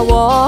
我。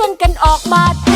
วนกันออกมา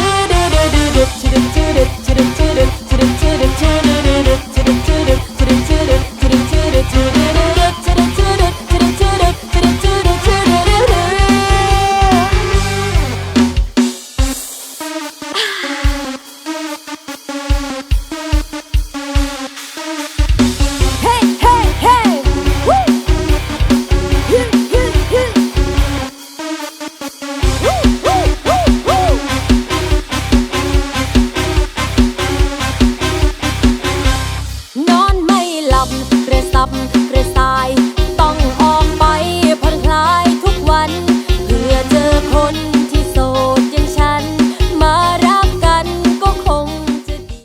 ลำเรือซับ